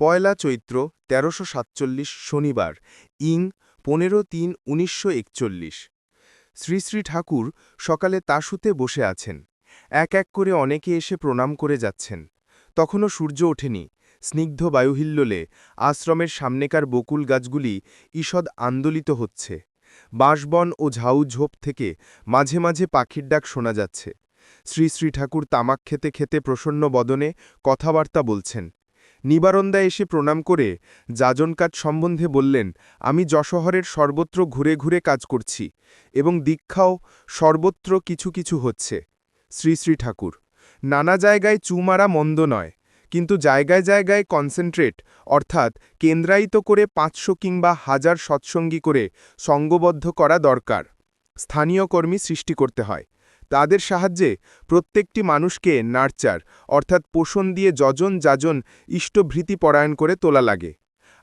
পয়লা চৈত্র তেরোশো সাতচল্লিশ শনিবার, ইং পনেরো তিন উনিশশো একচল্লিশ। শ্রী শ্রী ঠাকুর সকালে তাসুতে বসে আছেন। এক এক করে অনেকে এসে প্রণাম করে যাচ্ছেন। তখনও সূর্য ওঠেনি। স্নিগ্ধ বায়ুহিল্লোলে আশ্রমের সামনেকার বকুল গাছগুলি ঈষদ আন্দোলিত হচ্ছে। বাঁশবন ও ঝাউঝোপ থেকে মাঝে মাঝে পাখির ডাক শোনা যাচ্ছে। শ্রী শ্রী ঠাকুর তামাক খেতে খেতে প্রসন্ন বদনে কথাবার্তা বলছেন। নিবারন্দা এসে প্রণাম করে যাজন কাজ সম্বন্ধে বললেন, আমি যশোহরের সর্বত্র ঘুরে ঘুরে কাজ করছি এবং দীক্ষাও সর্বত্র কিছু কিছু হচ্ছে। শ্রী শ্রী ঠাকুর, নানা জায়গায় চুমারা মন্দ নয়, কিন্তু জায়গায় জায়গায় কনসেন্ট্রেট, অর্থাৎ কেন্দ্রায়িত করে পাঁচশো কিংবা হাজার সৎসঙ্গী করে সঙ্গবদ্ধ করা দরকার। স্থানীয় কর্মী সৃষ্টি করতে হয়। তাদের সাহায্যে প্রত্যেকটি মানুষকে নার্চার অর্থাৎ পোষণ দিয়ে যজন যাজন ইষ্টভৃতি পরায়ণ করে তোলা লাগে।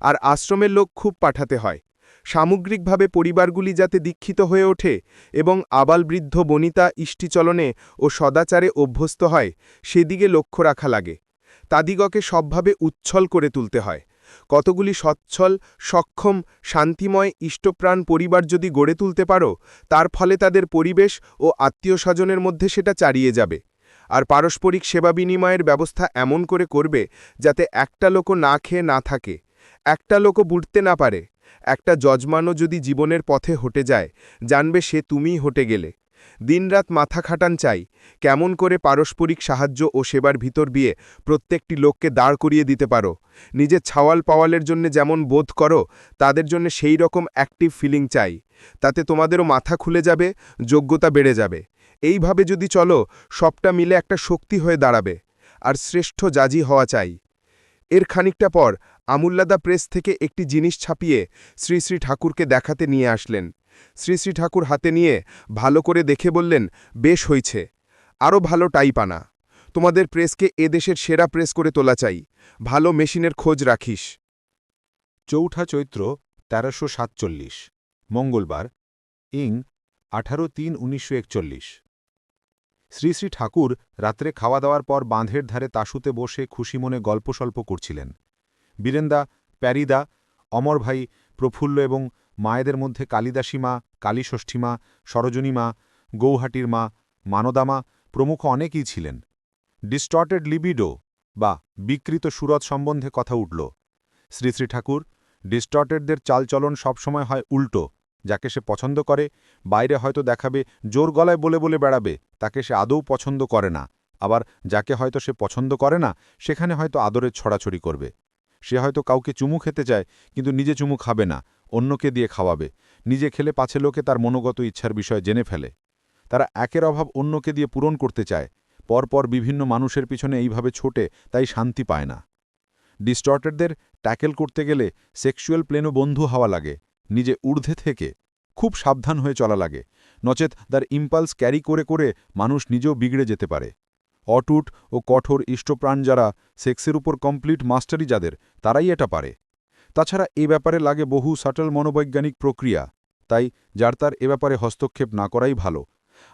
আর আশ্রমের লোক খুব পাঠাতে হয়। সামগ্রিকভাবে পরিবারগুলি যাতে দীক্ষিত হয়ে ওঠে এবং আবালবৃদ্ধ বনিতা ইষ্টিচলনে ও সদাচারে অভ্যস্ত হয়, সেদিকে লক্ষ্য রাখা লাগে। তাদিগকে সবভাবে উচ্ছল করে তুলতে হয়। কতগুলি সচ্ছল, সক্ষম, শান্তিময়, ইষ্টপ্রাণ পরিবার যদি গড়ে তুলতে পারো, তার ফলে তাদের পরিবেশ ও আত্মীয় স্বজনের মধ্যে সেটা চারিয়ে যাবে। আর পারস্পরিক সেবা বিনিময়ের ব্যবস্থা এমন করে করবে যাতে একটা লোকও না খেয়ে না থাকে, একটা লোকও বুঝতে না পারে। একটা যজমানও যদি জীবনের পথে হটে যায়, জানবে সে তুমিই হটে গেলে। দিনরাত মাথা খাটান চাই, কেমন করে পারস্পরিক সাহায্য ও সেবার ভিতর দিয়ে প্রত্যেকটি লোককে দাঁড় করিয়ে দিতে পারো। নিজের ছাওয়াল পাওয়ালের জন্য যেমন বোধ করো, তাদের জন্য সেই রকম অ্যাক্টিভ ফিলিং চাই। তাতে তোমাদেরও মাথা খুলে যাবে, যোগ্যতা বেড়ে যাবে। এইভাবে যদি চলো, সবটা মিলে একটা শক্তি হয়ে দাঁড়াবে। আর শ্রেষ্ঠ জাজি হওয়া চাই। এর খানিকটা পর আমুল্লাদা প্রেস থেকে একটি জিনিস ছাপিয়ে শ্রী শ্রী ঠাকুরকে দেখাতে নিয়ে আসলেন। শ্রী শ্রী ঠাকুর হাতে নিয়ে ভালো করে দেখে বললেন, বেশ হইছে। আরও ভালো টাইপ আনা তোমাদের প্রেসকে এদেশের সেরা প্রেস করে তোলা চাই। ভালো মেশিনের খোঁজ রাখিস। চৌঠা চৈত্র তেরোশো সাতচল্লিশ। মঙ্গলবার, ইং, আঠারো তিন উনিশশো একচল্লিশ। শ্রী শ্রী ঠাকুর রাত্রে খাওয়া দাওয়ার পর বাঁধের ধারে তাসুতে বসে খুশি মনে গল্পসল্প করছিলেন। বীরেন্দা, প্যারিদা, অমর ভাই প্রফুল্ল এবং মায়েদের মধ্যে কালিদাসী মা, কালীষষ্ঠী মা, সরোজনী মা, গৌহাটির মা মানদামা প্রমুখ অনেকেই ছিলেন। ডিস্টর্টেড লিবিডো বা বিকৃত সুরত সম্বন্ধে কথা উঠল। শ্রী শ্রী ঠাকুর, ডিস্টর্টেডদের চালচলন সবসময় হয় উল্টো, যাকে সে পছন্দ করে, বাইরে হয়তো দেখাবে, জোর গলায় বলে বলে বেড়াবে, তাকে সে আদৌ পছন্দ করে না। আবার যাকে হয়তো সে পছন্দ করে না, সেখানে হয়তো আদরের ছড়াছড়ি করবে। সে হয়তো কাউকে চুমু খেতে চায়, কিন্তু নিজে চুমু খাবে না। অন্যকে দিয়ে খাওয়াবে। নিজে খেলে পাছে লোকে তার মনোগত ইচ্ছার বিষয় জেনে ফেলে। তারা একের অভাব অন্যকে দিয়ে পূরণ করতে চায়। পরপর বিভিন্ন মানুষের পিছনে এইভাবে ছোটে, তাই শান্তি পায় না। ডিস্টর্টেডদের ট্যাকেল করতে গেলে সেক্সুয়াল প্লেনও বন্ধু হওয়া লাগে। নিজে ঊর্ধ্বে থেকে খুব সাবধান হয়ে চলা লাগে। নচেত তার ইম্পালস ক্যারি করে করে মানুষ নিজেও বিগড়ে যেতে পারে। অটুট ও কঠোর ইষ্টপ্রাণ যারা সেক্সের উপর কমপ্লিট মাস্টারি যাদের, তারাই এটা পারে। তাছাড়া এ ব্যাপারে লাগে বহু সাটল মনোবৈজ্ঞানিক প্রক্রিয়া, তাই যার তার এ ব্যাপারে হস্তক্ষেপ না করাই ভালো।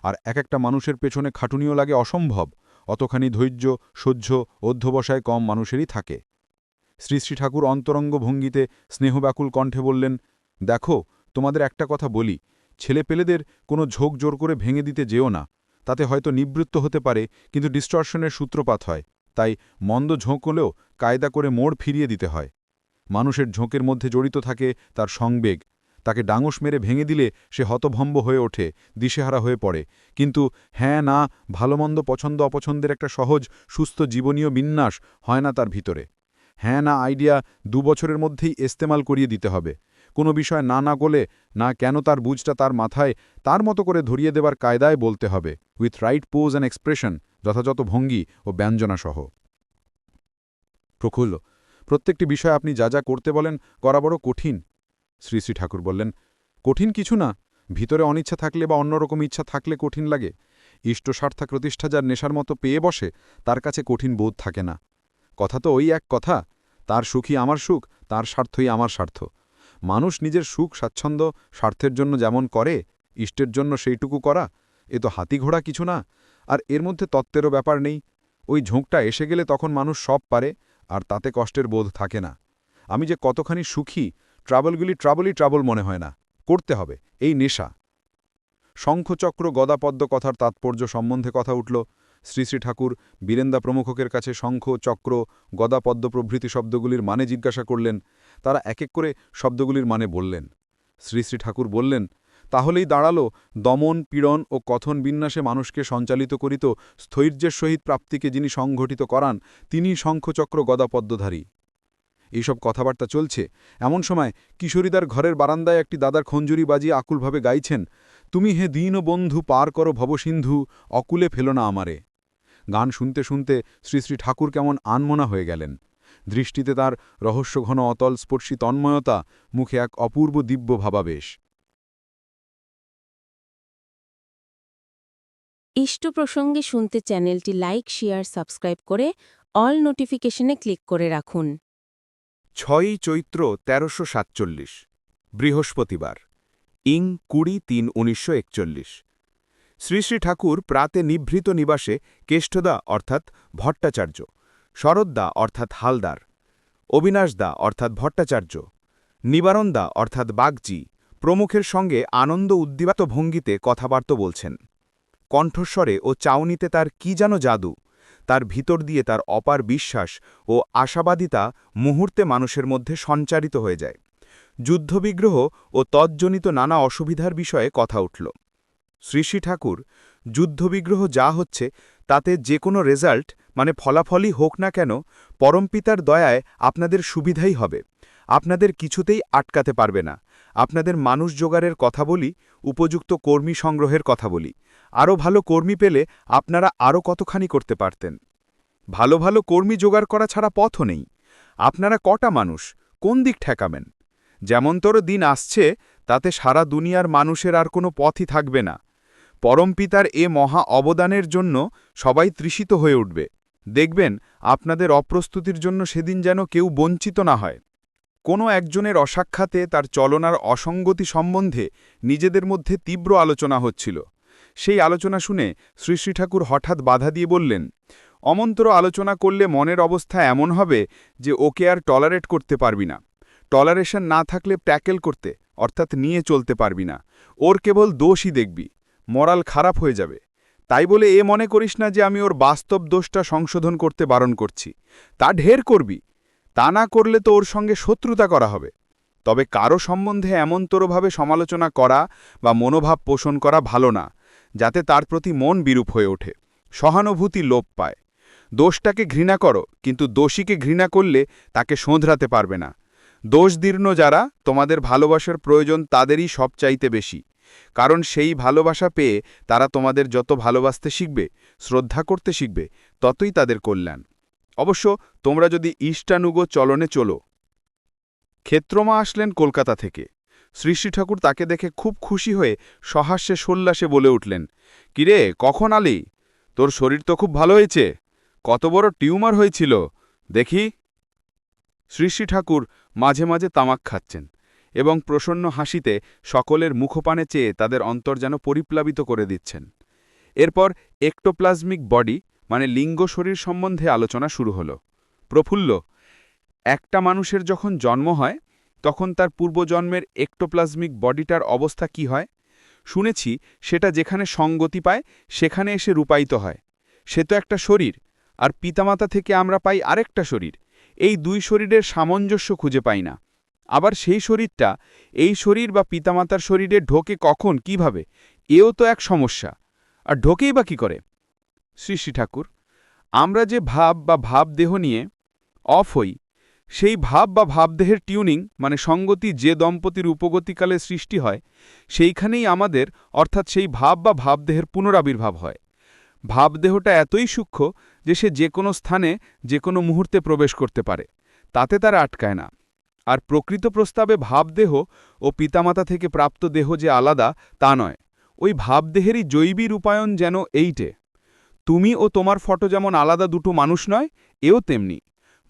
আর এক একটা মানুষের পেছনে খাটুনিও লাগে অসম্ভব, অতখানি ধৈর্য, সহ্য, অধ্যবসায় কম মানুষেরই থাকে। শ্রী শ্রী ঠাকুর অন্তরঙ্গ ভঙ্গিতে স্নেহব্যাকুল কণ্ঠে বললেন, দেখো, তোমাদের একটা কথা বলি, ছেলেপেলেদের কোনো ঝোঁক জোর করে ভেঙে দিতে যেও না, তাতে হয়তো নিবৃত্ত হতে পারে, কিন্তু ডিস্টর্শনের সূত্রপাত হয়, তাই মন্দ ঝোঁক হলেও কায়দা করে মোড় ফিরিয়ে দিতে হয়। মানুষের ঝোঁকের মধ্যে জড়িত থাকে তার সংবেগ। তাকে ডাঙস মেরে ভেঙে দিলে সে হতভম্ব হয়ে ওঠে, দিশেহারা হয়ে পড়ে। কিন্তু হ্যাঁ না, ভালোমন্দ, পছন্দ, অপছন্দের একটা সহজ, সুস্থ, জীবনীয় বিন্যাস হয় না তার ভিতরে। হ্যাঁ না, আইডিয়া দু বছরের মধ্যেই এস্তেমাল করিয়ে দিতে হবে। কোনো বিষয় না না গলে, না কেন তার বুঝটা তার মাথায়, তার মতো করে ধরিয়ে দেবার কায়দায় বলতে হবে। With right pose and expression, যথাযথ ভঙ্গি ও ব্যঞ্জনাসহ। প্রফুল্ল প্রত্যেকটি বিষয় আপনি যা যা করতে বলেন করা বড় কঠিন। শ্রী শ্রী ঠাকুর বললেন, কঠিন কিছু না। ভিতরে অনিচ্ছা থাকলে বা অন্যরকম ইচ্ছা থাকলে কঠিন লাগে। ইষ্ট স্বার্থা প্রতিষ্ঠা যার নেশার মতো পেয়ে বসে, তার কাছে কঠিন বোধ থাকে না। কথা তো ওই এক কথা, তার সুখই আমার সুখ, তার স্বার্থই আমার স্বার্থ। মানুষ নিজের সুখ, স্বাচ্ছন্দ্য, স্বার্থের জন্য যেমন করে, ইষ্টের জন্য সেইটুকু করা, এ তো হাতি ঘোড়া কিছু না। আর এর মধ্যে তত্ত্বেরও ব্যাপার নেই। ওই ঝোঁকটা এসে গেলে তখন মানুষ সব পারে। আর তাতে কষ্টের বোধ থাকে না। আমি যে কতখানি সুখী ট্রাবলগুলি ট্রাবলই ট্রাবল মনে হয় না। করতে হবে, এই নেশা। শঙ্খচক্র গদাপদ্ম কথার তাৎপর্য সম্বন্ধে কথা উঠল। শ্রী শ্রী ঠাকুর বীরেন্দা প্রমুখকের কাছে শঙ্খ, চক্র, গদাপদ্ম প্রভৃতি শব্দগুলির মানে জিজ্ঞাসা করলেন। তারা এক এক করে শব্দগুলির মানে বললেন। শ্রী শ্রী ঠাকুর বললেন তাহলেই দাঁড়াল দমন, পীড়ন ও কথন বিন্যাসে মানুষকে সঞ্চালিত করিত স্থৈর্যের সহিত প্রাপ্তিকে যিনি সংঘটিত করান তিনি শঙ্খচক্র গদাপদ্মধারী। এইসব কথাবার্তা চলছে। এমন সময় কিশোরীদার ঘরের বারান্দায় একটি দাদার খঞ্জুরি বাজিয়ে আকুলভাবে গাইছেন, তুমি হে দীন বন্ধু, পার করো ভবসিন্ধু, অকুলে ফেলো না আমারে। গান শুনতে শুনতে শ্রী শ্রী ঠাকুর কেমন আনমনা হয়ে গেলেন। দৃষ্টিতে তার রহস্যঘন অতল স্পর্শী তন্ময়তা মুখে এক অপূর্ব দিব্য ভাবাবেশ। ইষ্ট প্রসঙ্গে শুনতে চ্যানেলটি লাইক, শেয়ার, সাবস্ক্রাইব করে অল নোটিফিকেশনে ক্লিক করে রাখুন। ছয়ই চৈত্র তেরোশো সাতচল্লিশ, বৃহস্পতিবার, ইং কুড়ি তিন উনিশশো একচল্লিশ। শ্রী শ্রী ঠাকুর প্রাতে নিভৃত নিবাসে কেষ্টদা অর্থাৎ ভট্টাচার্য শরদ্দা অর্থাৎ হালদার, অবিনাশদা অর্থাৎ ভট্টাচার্য, নিবারণদা অর্থাৎ বাগজি প্রমুখের সঙ্গে আনন্দ উদ্দীপাত ভঙ্গিতে কথাবার্তা বলছেন। কণ্ঠস্বরে ও চাউনিতে তার কি যেন জাদু, তার ভিতর দিয়ে তার অপার বিশ্বাস ও আশাবাদিতা মুহূর্তে মানুষের মধ্যে সঞ্চারিত হয়ে যায়। যুদ্ধবিগ্রহ ও তজ্জনিত নানা অসুবিধার বিষয়ে কথা উঠল। শ্রী শ্রী ঠাকুর, যুদ্ধবিগ্রহ যা হচ্ছে, তাতে যে কোনো রেজাল্ট মানে ফলাফলই হোক না কেন, পরমপিতার দয়ায় আপনাদের সুবিধাই হবে। আপনাদের কিছুতেই আটকাতে পারবে না। আপনাদের মানুষ জোগাড়ের কথা বলি, উপযুক্ত কর্মী সংগ্রহের কথা বলি। আরও ভালো কর্মী পেলে আপনারা আরও কতখানি করতে পারতেন। ভালো ভালো কর্মী জোগাড় করা ছাড়া পথও নেই। আপনারা কটা মানুষ, কোন দিক ঠেকাবেন? যেমনতর দিন আসছে, তাতে সারা দুনিয়ার মানুষের আর কোনো পথই থাকবে না। পরমপিতার এ মহা অবদানের জন্য সবাই তৃষিত হয়ে উঠবে। দেখবেন, আপনাদের অপ্রস্তুতির জন্য সেদিন যেন কেউ বঞ্চিত না হয়। কোনো একজনের অসাক্ষাতে তার চলনার অসঙ্গতি সম্বন্ধে নিজেদের মধ্যে তীব্র আলোচনা হচ্ছিল। সেই আলোচনা শুনে শ্রী শ্রী ঠাকুর হঠাৎ বাধা দিয়ে বললেন, অমন্তর আলোচনা করলে মনের অবস্থা এমন হবে যে ওকে আর টলারেট করতে পারবি না। টলারেশন না থাকলে ট্যাকেল করতে, অর্থাৎ নিয়ে চলতে পারবি না। ওর কেবল দোষই দেখবি, মরাল খারাপ হয়ে যাবে। তাই বলে এ মনে করিস না যে আমি ওর বাস্তব দোষটা সংশোধন করতে বারণ করছি। তা ঢের করবি তা না করলে তো ওর সঙ্গে শত্রুতা করা হবে। তবে কারও সম্বন্ধে এমনতরভাবে সমালোচনা করা বা মনোভাব পোষণ করা ভালো না, যাতে তার প্রতি মন বিরূপ হয়ে ওঠে, সহানুভূতি লোপ পায়। দোষটাকে ঘৃণা করো, কিন্তু দোষীকে ঘৃণা করলে তাকে শোধরাতে পারবে না। দোষদীর্ণ যারা, তোমাদের ভালোবাসার প্রয়োজন তাদেরই সবচাইতে বেশি। কারণ সেই ভালোবাসা পেয়ে তারা তোমাদের যত ভালোবাসতে শিখবে, শ্রদ্ধা করতে শিখবে, ততই তাদের কল্যাণ। অবশ্য তোমরা যদি ইষ্টানুগ চলনে চলো। ক্ষেত্রমা আসলেন কলকাতা থেকে। শ্রী শ্রী ঠাকুর তাকে দেখে খুব খুশি হয়ে সহাস্যে সোল্লাসে বলে উঠলেন, কিরে, কখন আলি? তোর শরীর তো খুব ভালো হয়েছে। কত বড় টিউমার হয়েছিল। দেখি। শ্রী শ্রী ঠাকুর মাঝে মাঝে তামাক খাচ্ছেন এবং প্রসন্ন হাসিতে সকলের মুখপানে চেয়ে তাদের অন্তর যেন পরিপ্লাবিত করে দিচ্ছেন। এরপর একটোপ্লাজমিক বডি মানে লিঙ্গ শরীর সম্বন্ধে আলোচনা শুরু হল। প্রফুল্ল, একটা মানুষের যখন জন্ম হয়, তখন তার পূর্বজন্মের একটোপ্লাজমিক বডিটার অবস্থা কি হয়? শুনেছি সেটা যেখানে সঙ্গতি পায়, সেখানে এসে রূপায়িত হয়। সে তো একটা শরীর, আর পিতামাতা থেকে আমরা পাই আরেকটা শরীর। এই দুই শরীরের সামঞ্জস্য খুঁজে পাই না। আবার সেই শরীরটা, এই শরীর বা পিতামাতার শরীরে ঢোকে কখন, কীভাবে? এও তো এক সমস্যা। আর ঢোকেই বা কী করে? শ্রী ঠাকুর, আমরা যে ভাব বা ভাবদেহ নিয়ে অফ হই, সেই ভাব বা ভাবদেহের টিউনিং মানে সঙ্গতি যে দম্পতির উপগতিকালে সৃষ্টি হয়, সেইখানেই আমাদের, অর্থাৎ সেই ভাব বা ভাবদেহের পুনরাবির্ভাব হয়। ভাবদেহটা এতই সূক্ষ্ম যে সে যে কোনো স্থানে, যে কোনো মুহূর্তে প্রবেশ করতে পারে, তাতে তারা আটকায় না। আর প্রকৃত প্রস্তাবে ভাবদেহ ও পিতামাতা থেকে প্রাপ্ত দেহ যে আলাদা, তা নয়। ওই ভাবদেহেরই জৈবী রূপায়ণ যেন এইটে। তুমি ও তোমার ফটো যেমন আলাদা দুটো মানুষ নয়, এও তেমনি।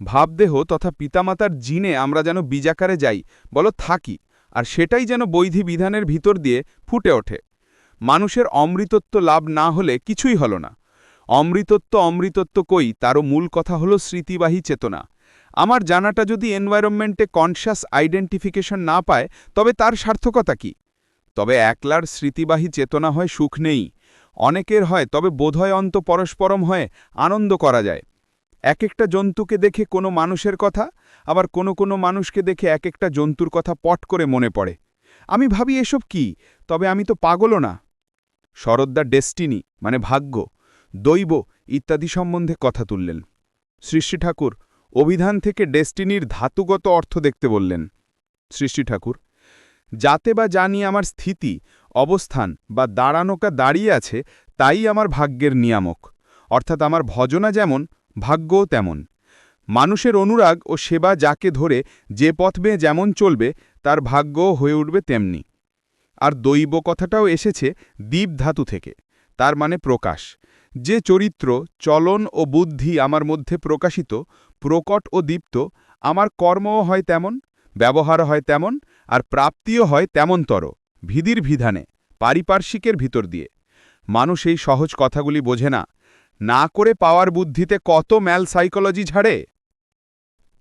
ভাবদেহ তথা পিতামাতার জিনে আমরা যেন বীজাকারে যাই, বলো থাকি, আর সেটাই যেন বৈধি বিধানের ভিতর দিয়ে ফুটে ওঠে। মানুষের অমৃতত্ব লাভ না হলে কিছুই হল না। অমৃতত্ব অমৃতত্ব কই, তারও মূল কথা হলো স্মৃতিবাহী চেতনা। আমার জানাটা যদি এনভায়রনমেন্টে কনশাস আইডেন্টিফিকেশন না পায়, তবে তার সার্থকতা কি? তবে একলার স্মৃতিবাহী চেতনা হয় সুখ নেই। অনেকের হয়, তবে বোধহয় অন্ত পরস্পরম হয়ে আনন্দ করা যায়। এক একটা জন্তুকে দেখে কোনো মানুষের কথা, আবার কোনো কোনো মানুষকে দেখে এক একটা জন্তুর কথা পট করে মনে পড়ে। আমি ভাবি এসব কি? তবে আমি তো পাগলও না। শরদ্দা ডেস্টিনি মানে ভাগ্য, দৈব ইত্যাদি সম্বন্ধে কথা তুললেন। সৃষ্টি ঠাকুর, অভিধান থেকে ডেস্টিনির ধাতুগত অর্থ দেখতে বললেন। সৃষ্টি ঠাকুর যাতে বা জানি আমার স্থিতি, অবস্থান বা দাঁড়ানোকা দাঁড়িয়ে আছে, তাই আমার ভাগ্যের নিয়ামক। অর্থাৎ আমার ভজনা যেমন, ভাগ্যও তেমন। মানুষের অনুরাগ ও সেবা যাকে ধরে, যে পথ বেয়ে যেমন চলবে, তার ভাগ্যও হয়ে উঠবে তেমনি। আর দৈব কথাটাও এসেছে দীপ ধাতু থেকে। তার মানে প্রকাশ। যে চরিত্র, চলন ও বুদ্ধি আমার মধ্যে প্রকাশিত, প্রকট ও দীপ্ত, আমার কর্মও হয় তেমন ব্যবহার হয় তেমন আর প্রাপ্তিও হয় তেমনতর ভিদির ভিধানে পারিপার্শ্বিকের ভিতর দিয়ে। মানুষ এই সহজ কথাগুলি বোঝে না। না করে পাওয়ার বুদ্ধিতে কত ম্যাল সাইকোলজি ঝাড়ে?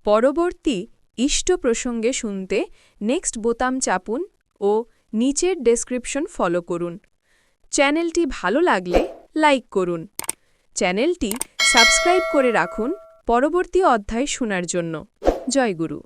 পরবর্তী ইষ্ট প্রসঙ্গে শুনতে নেক্সট বোতাম চাপুন ও নিচের ডেসক্রিপশন ফলো করুন। চ্যানেলটি ভালো লাগলে লাইক করুন। চ্যানেলটি সাবস্ক্রাইব করে রাখুন পরবর্তী অধ্যায় শোনার জন্য। জয় গুরু।